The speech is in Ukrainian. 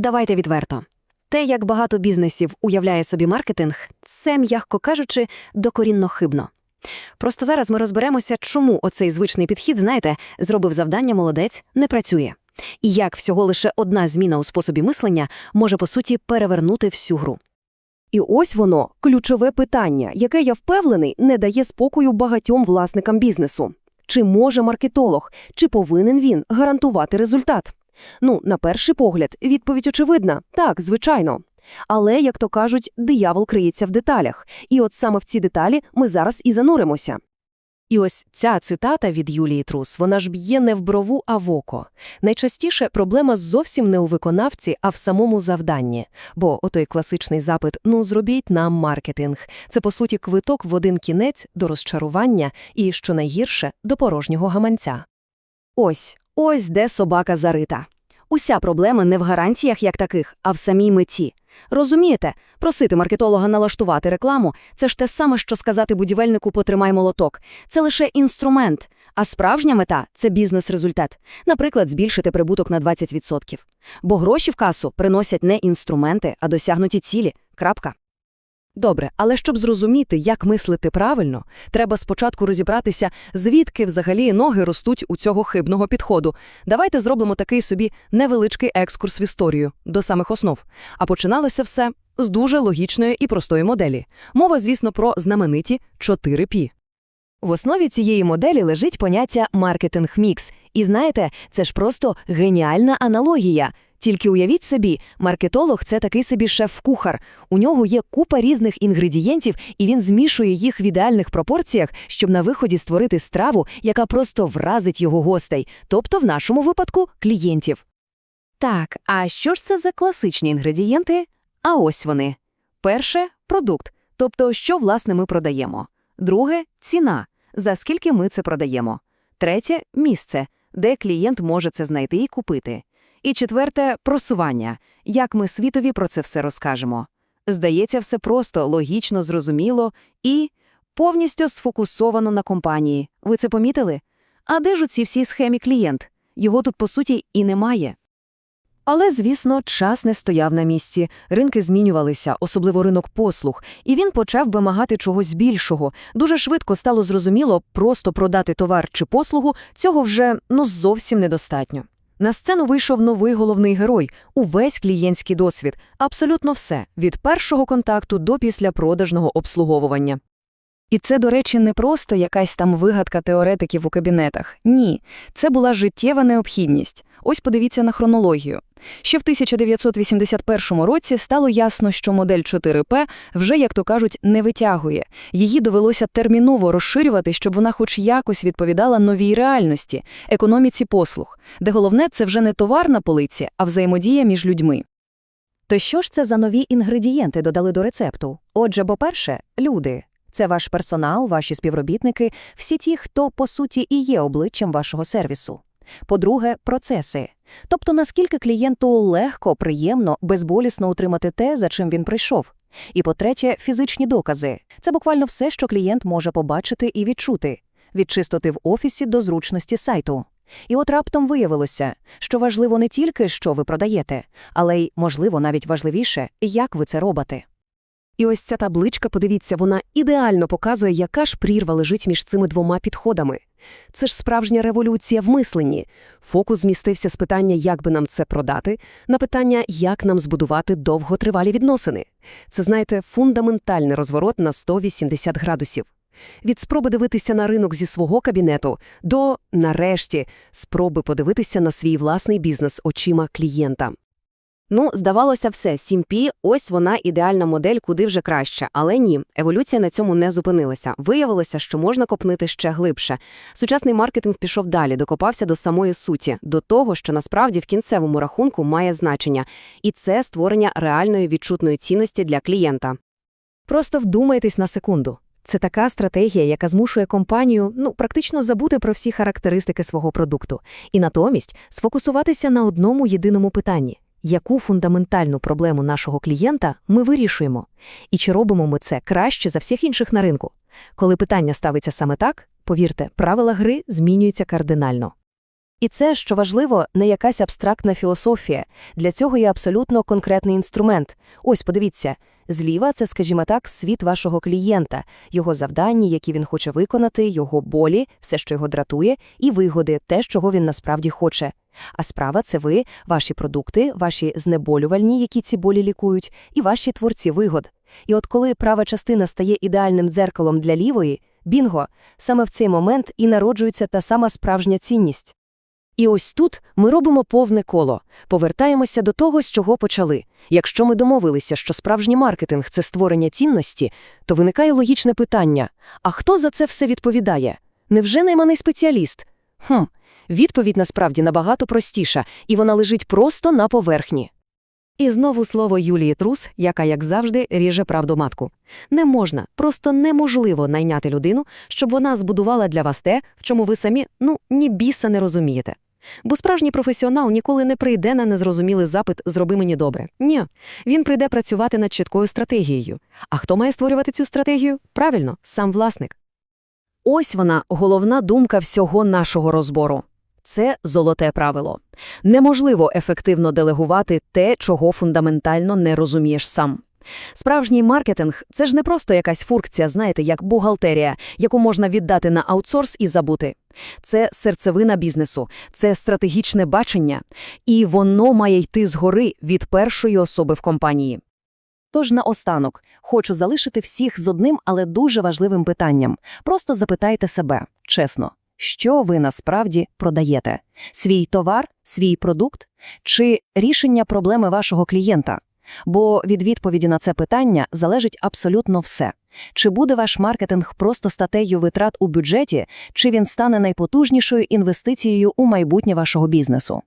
давайте відверто. Те, як багато бізнесів уявляє собі маркетинг, це, м'яко кажучи, докорінно хибно. Просто зараз ми розберемося, чому оцей звичний підхід, знаєте, зробив завдання молодець, не працює. І як всього лише одна зміна у способі мислення може, по суті, перевернути всю гру. І ось воно ключове питання, яке я впевнений не дає спокою багатьом власникам бізнесу. Чи може маркетолог, чи повинен він гарантувати результат? Ну, на перший погляд, відповідь очевидна так, звичайно. Але, як то кажуть, диявол криється в деталях. І от саме в ці деталі ми зараз і зануримося. І ось ця цитата від Юлії Трус, вона ж б'є не в брову, а в око. Найчастіше проблема зовсім не у виконавці, а в самому завданні. Бо отой класичний запит «ну зробіть нам маркетинг» – це, по суті, квиток в один кінець до розчарування і, що найгірше, до порожнього гаманця. Ось, ось де собака зарита. Уся проблема не в гарантіях як таких, а в самій меті. Розумієте, просити маркетолога налаштувати рекламу – це ж те саме, що сказати будівельнику «потримай молоток». Це лише інструмент, а справжня мета – це бізнес-результат. Наприклад, збільшити прибуток на 20%. Бо гроші в касу приносять не інструменти, а досягнуті цілі. Крапка. Добре, але щоб зрозуміти, як мислити правильно, треба спочатку розібратися, звідки взагалі ноги ростуть у цього хибного підходу. Давайте зробимо такий собі невеличкий екскурс в історію, до самих основ. А починалося все з дуже логічної і простої моделі. Мова, звісно, про знамениті 4 пі. В основі цієї моделі лежить поняття маркетинг-мікс. І знаєте, це ж просто геніальна аналогія. Тільки уявіть собі, маркетолог – це такий собі шеф-кухар. У нього є купа різних інгредієнтів, і він змішує їх в ідеальних пропорціях, щоб на виході створити страву, яка просто вразить його гостей, тобто в нашому випадку – клієнтів. Так, а що ж це за класичні інгредієнти? А ось вони. Перше – продукт, тобто що, власне, ми продаємо. Друге – ціна, за скільки ми це продаємо. Третє – місце, де клієнт може це знайти і купити. І четверте – просування. Як ми світові про це все розкажемо. Здається, все просто, логічно, зрозуміло і повністю сфокусовано на компанії. Ви це помітили? А де ж у цій всій схемі клієнт? Його тут, по суті, і немає. Але, звісно, час не стояв на місці, ринки змінювалися, особливо ринок послуг, і він почав вимагати чогось більшого. Дуже швидко стало зрозуміло, просто продати товар чи послугу цього вже ну зовсім недостатньо. На сцену вийшов новий головний герой, увесь клієнтський досвід, абсолютно все, від першого контакту до післяпродажного обслуговування. І це, до речі, не просто якась там вигадка теоретиків у кабінетах. Ні, це була життєва необхідність. Ось подивіться на хронологію. Ще в 1981 році стало ясно, що модель 4П вже, як то кажуть, не витягує. Її довелося терміново розширювати, щоб вона хоч якось відповідала новій реальності, економіці послуг, де головне – це вже не товар на полиці, а взаємодія між людьми. То що ж це за нові інгредієнти додали до рецепту? Отже, по-перше, люди. Це ваш персонал, ваші співробітники, всі ті, хто, по суті, і є обличчям вашого сервісу. По-друге, процеси. Тобто, наскільки клієнту легко, приємно, безболісно утримати те, за чим він прийшов. І по-третє, фізичні докази. Це буквально все, що клієнт може побачити і відчути. Від чистоти в офісі до зручності сайту. І от раптом виявилося, що важливо не тільки, що ви продаєте, але й, можливо, навіть важливіше, як ви це робите. І ось ця табличка, подивіться, вона ідеально показує, яка ж прірва лежить між цими двома підходами. Це ж справжня революція в мисленні. Фокус змістився з питання, як би нам це продати, на питання, як нам збудувати довготривалі відносини. Це, знаєте, фундаментальний розворот на 180 градусів. Від спроби дивитися на ринок зі свого кабінету до, нарешті, спроби подивитися на свій власний бізнес очима клієнта. Ну, здавалося, все, 7P – ось вона ідеальна модель, куди вже краще. Але ні, еволюція на цьому не зупинилася. Виявилося, що можна копнити ще глибше. Сучасний маркетинг пішов далі, докопався до самої суті, до того, що насправді в кінцевому рахунку має значення. І це створення реальної відчутної цінності для клієнта. Просто вдумайтесь на секунду. Це така стратегія, яка змушує компанію ну, практично забути про всі характеристики свого продукту, і натомість сфокусуватися на одному єдиному питанні яку фундаментальну проблему нашого клієнта ми вирішуємо, і чи робимо ми це краще за всіх інших на ринку. Коли питання ставиться саме так, повірте, правила гри змінюються кардинально. І це, що важливо, не якась абстрактна філософія. Для цього є абсолютно конкретний інструмент. Ось, подивіться, зліва – це, скажімо так, світ вашого клієнта, його завдання, які він хоче виконати, його болі, все, що його дратує, і вигоди, те, чого він насправді хоче. А справа – це ви, ваші продукти, ваші знеболювальні, які ці болі лікують, і ваші творці вигод. І от коли права частина стає ідеальним дзеркалом для лівої, бінго, саме в цей момент і народжується та сама справжня цінність. І ось тут ми робимо повне коло, повертаємося до того, з чого почали. Якщо ми домовилися, що справжній маркетинг – це створення цінності, то виникає логічне питання – а хто за це все відповідає? Невже найманий спеціаліст? Хм, відповідь насправді набагато простіша, і вона лежить просто на поверхні. І знову слово Юлії Трус, яка, як завжди, ріже правду матку. Не можна, просто неможливо найняти людину, щоб вона збудувала для вас те, в чому ви самі, ну, ні біса не розумієте. Бо справжній професіонал ніколи не прийде на незрозумілий запит «зроби мені добре». Ні, він прийде працювати над чіткою стратегією. А хто має створювати цю стратегію? Правильно, сам власник. Ось вона, головна думка всього нашого розбору. Це золоте правило. Неможливо ефективно делегувати те, чого фундаментально не розумієш сам. Справжній маркетинг – це ж не просто якась функція, знаєте, як бухгалтерія, яку можна віддати на аутсорс і забути. Це серцевина бізнесу, це стратегічне бачення, і воно має йти згори від першої особи в компанії. Тож наостанок хочу залишити всіх з одним, але дуже важливим питанням. Просто запитайте себе, чесно, що ви насправді продаєте? Свій товар, свій продукт чи рішення проблеми вашого клієнта? Бо від відповіді на це питання залежить абсолютно все. Чи буде ваш маркетинг просто статтею витрат у бюджеті, чи він стане найпотужнішою інвестицією у майбутнє вашого бізнесу?